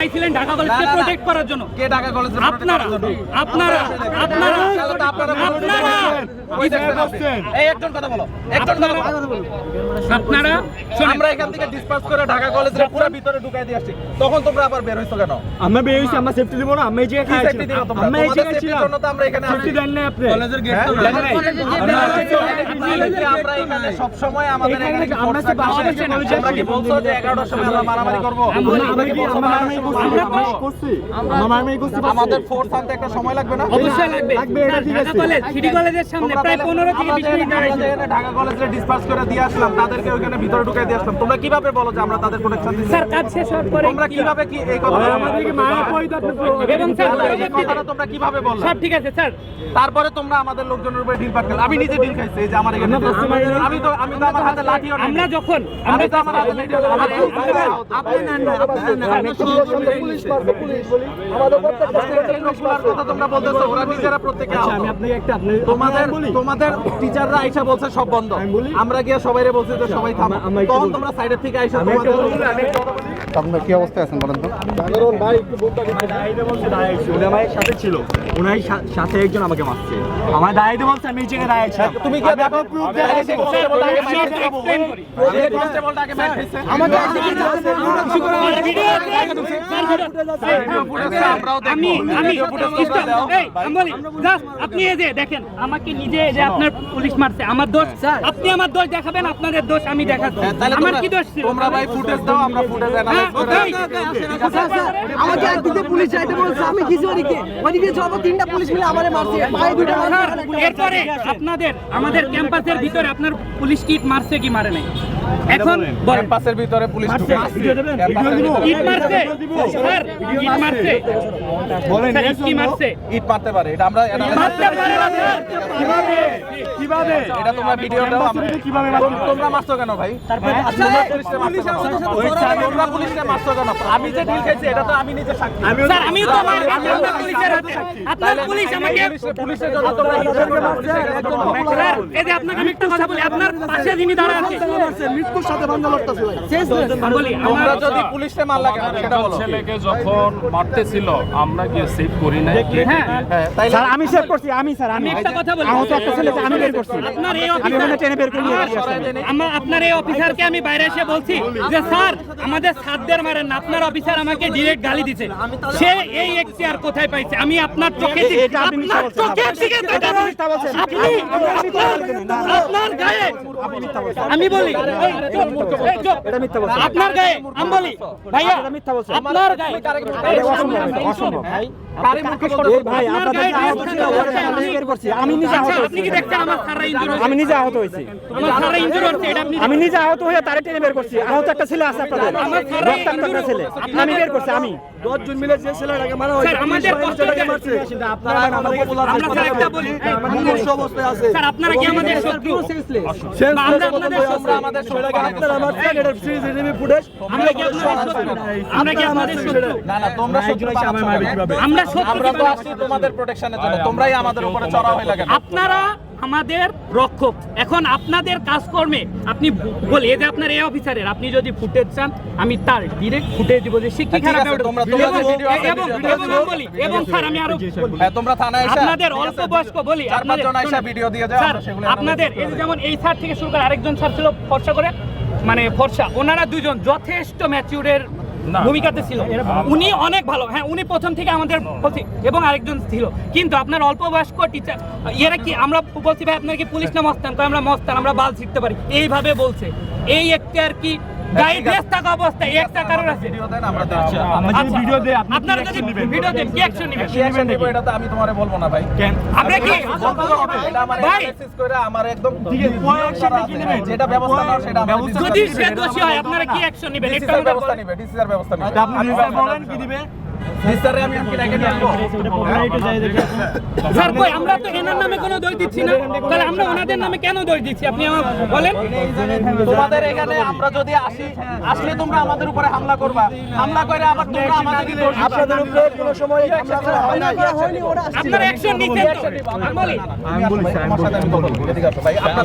চাইছিলেন ঢাকা কলেজকে না, না, না। প্রোটেক্ট করার জন্য। কে ঢাকা কলেজে আপনারা আপনারা আপনারা। আপনারা। আপনারা ওই দেখছেন আপনি। এই একজন কথা বলো। একজন কথা বলো। আপনারা। আমরা এখান থেকে ডিসপাস করে ঢাকা কলেজের পুরো ভিতরে ঢুকাই দিয়ে আসছি। তখন তোমরা আবার বের হইছো কেন? আমরা বের হইছি আমরা সেফটি দিব না আমরা এই জায়গায় কি খাই safety দিবা তোমরা? আমরা এই জায়গায় ছিলাম। জন্য তো আমরা এখানে সেফটি দেন না আপনি। কলেজের গেট? তো আমরা আমরা এখানে সবসময় আমাদের এখানে আমরা force বাংলাদেশ কলেজে তোমরা কি বলছো যে 11টার সময় আমরা মারামারি করব? আমরা কি কি আমরা মারামারি মারামারি করছি আমরা মারামারি করছি আমাদের ফোর্স আনতে একটা সময় লাগবে না? অবশ্যই লাগবে। লাগবে, এটা ঠিক আছে। কলেজ সিটি কলেজের সামনে প্রায় তাহলে- পনেরো থেকে আমরা বিশ যে- মিনিট দাঁড়াইছে ঢাকা কলেজে ডিসপাস করে দিয়ে আসলাম। তাদেরকে ওইখানে ভিতরে ঢুকাই দিয়ে আসলাম। তোমরা কীভাবে বলো যে আমরা তাদের প্রোটেকশন দিচ্ছি? স্যার কাজ শেষ হওয়ার পরে তোমরা কীভাবে কি এই কথা আমাদেরকে মারা পড়ি এবং স্যার এই কথাটা তোমরা কীভাবে বললে? সব ঠিক আছে স্যার। তারপরে তোমরা আমাদের লোকজনের উপরে ডিল পাটকেল আমি নিজে ডিল খাইছি এই যে আমার এখানে। আমি তো আমি তো আমার হাতে লাঠিও আমরা যখন আমি আমরা তো আমার হাতে লাঠিও আপনি নেন না আপনি নেন না। পুলিশ মারবে পুলিশ আমাদের এই তোমরা বলতেছো ওরা নিজেরা প্রত্যেকে আচ্ছা আমি আপনাকে একটা আপনি তোমাদের বলি। তোমাদের টিচাররা আইসা বলছে সব বন্ধ। আমরা গিয়ে সবাই বলছি যে সবাই থামো। তখন তোমরা সাইডের থেকে আইসা তোমাদের আপনার কি অবস্থায় আছেন বলেন তো ভাই সাথে ছিল ওনার সাথে একজন আমাকে মারছে আমার দাঁড়াইতে বলছে আমি তুমি কি দেখো আপনি এই যে দেখেন আমাকে নিজে এই যে আপনার পুলিশ মারছে আমার দোষ আপনি আমার দোষ দেখাবেন আপনাদের দোষ আমি দেখাচ্ছি হ্যাঁ, আমার কি দোষ ছিল তোমরা ভাই ফুটেজ দাও আমরা ফুটেজ আমাকে একদিকে পুলিশ বলছে আমি কিছু ওদিকে ওদিকে যাব তিনটা পুলিশ মিলে আমারে মারছে পায়ে দুটো এরপরে আপনাদের আমাদের ক্যাম্পাসের ভিতরে আপনার পুলিশ কিট মারছে কি মারে নাই? এখন বলেন। ক্যাম্পাসের ভিতরে পুলিশ ঢুকে। ভিডিও দেবেন? ভিডিও দিব? ইট মারছে স্যার ইট মারছে। বলেন স্যার, কি মারছে? ইট মারতে পারে। এটা আমরা analyze মারতে পারে না, স্যার। কীভাবে? কীভাবে? এটা তোমরা ভিডিও দাও আমরা কীভাবে তোম- তোমরা মারছো কেন ভাই? তোমরা পুলিশে মারছো কেন? ওই স্যার, তোমরা পুলিশে মারছো কেন? আমি যে ডিল খাইছি এটা তো আমি নিজে সাক্ষী। স্যার আমিও তো পুলিশের হাতে। আপনার পুলিশ আমাকে পুলিশে- পুলিশের জন্য তোমরা এই যে আপনাকে আমি একটা কথা বলি আপনার পাশে যিনি দাঁড়া আছে মৃত্যুর সাথে বান্ধা লড়তেছে ভাই। আমি তোমরা যদি পুলিশে মারলা কেন সেটা বলো। ছেলেকে যখন মারতেছিল আমরা গিয়ে সেভ করি নাই। হ্যাঁ। হ্যাঁ স্যার আমি সেভ করছি আমি স্যার আমি। আমি একটা কথা বলি। আহত একটা ছেলেকে আমি বের করছি। আপনার এই আমি ওখানে টেনে বের করে আমার- আমি। আপনার এই অফিসারকে আমি বাইরে এসে বলছি যে স্যার আমাদের ছাত্রদের মারেন না। আপনার অফিসার আমাকে ডিরেক্ট গালি দিছে। সে এই এখতিয়ার কোথায় পাইছে? আমি আপনার চোখে আপনার। চোখের দিকে এটা তাকান। আপনি। আপনার গায়ে আমি বলি। আপনার গায়ে আমি বলি ভাইয়া। আপনার গায়ে। ভাই, আপনাদের করছি? আমি নিজে আহত আচ্ছা, আপনি কি হয়েছি দেখছেন আমার সারা ইঞ্জুরি আমি নিজে আহত হয়েছি। আমার সারা ইঞ্জুরি হচ্ছে এটা আপনি আমি নিজে আহত হয়ে তারে টেনে বের করছি। আহত একটা ছেলে আছে আপনাদের। রক্তাক্ত একটা ছেলে। আমি বের করছি আমি। দশজন মিলে যে ছেলেটাকে মারা স্যার আমাদের কষ্ট মারছে। আমরা স্যার একটা বলি অবস্থায় আছে। স্যার আপনারা কি আমাদের শত্রু? আমরা আপনাদের শত্রু আমাদের শরীরে আপনারা মারছেন এটা সিসিটিভি ফুটেজ আমরা কি আপনাদের শত্রু? আমরা কি আপনাদের শত্রু? না না তোমরা শত্রু আমরা শত্রু আমরা তো আসছি তোমাদের প্রোটেকশনের জন্য। তোমরাই আমাদের উপরে চড়া হয়ে লাগে আপনারা আমাদের রক্ষক। এখন আপনাদের কাজকর্মে আপনি বলি এই যে আপনার এই অফিসারের আপনি যদি ফুটেজ চান আমি তার ডিরেক্ট ফুটেজ দিব যে সে কি খারাপ আছে, ব্যবহার- তোমরা- তোমরা এবং- যে video আছে, এবং video এবং আমি বলি এবং স্যার আমি আরও হ্যাঁ তোমরা থানায় এসে আপনাদের অল্প বয়স্ক বলি আপনাদের ভিডিও দিয়ে যাও, স্যার আপনাদের এই যেমন এই স্যার থেকে শুরু করে আরেকজন স্যার ছিল ফর্সা করে মানে ফর্সা ওনারা দুজন যথেষ্ট ম্যাচিউরের ভূমিকাতে ছিল। উনি অনেক ভালো। হ্যাঁ উনি প্রথম থেকে আমাদের বলছি এবং আরেকজন ছিল। কিন্তু আপনার অল্প বয়স্ক টিচার এরা কি আমরা বলছি ভাই আপনার কি পুলিশ না মস্তান? তো আমরা মস্তান আমরা বাল শিখতে পারি। এইভাবে বলছে। এই একটা আর কি গায়ে ড্রেস থাকা অবস্থায় একটা কারণ আছে। আমরা যদি আচ্ছা, ভিডিও দেই আপনারা যদি ভিডিও দেন কি অ্যাকশন নেবেন? কি অ্যাকশন নিব এটা তো আমি তোমারে বলব না ভাই। কেন? আমরা কি এটা আমার ভাই! অ্যানালাইসিস আমার একদম ঠিক আছে, কোন action কি নেবেন? যেটা ব্যবস্থা নাও সেটা যদি সে দোষী হয় আপনারা কি অ্যাকশন নেবেন? ব্যবস্থা। নিবে ডিসিসার ব্যবস্থা নিবে। আপনি বলেন কি দিবে? স্যার কই আমরা তো এনার নামে কোনো দোষ দিচ্ছি না। তাহলে আমরা ওনাদের নামে কেন দোষ দিচ্ছি? আপনি আমার বলেন। তোমাদের এখানে আমরা যদি আসি আসলে তোমরা আমাদের উপরে হামলা করবা। হামলা করে আবার তোমরা আমাদের দোষ আপনাদের উপরে কোনো সময় হামলা করা হয় নাই আপনারা অ্যাকশন নিচ্ছেন আমি বলি আমি বলি আমার সাথে আমি কথা বলব। এদিকে আসো ভাই। আপনার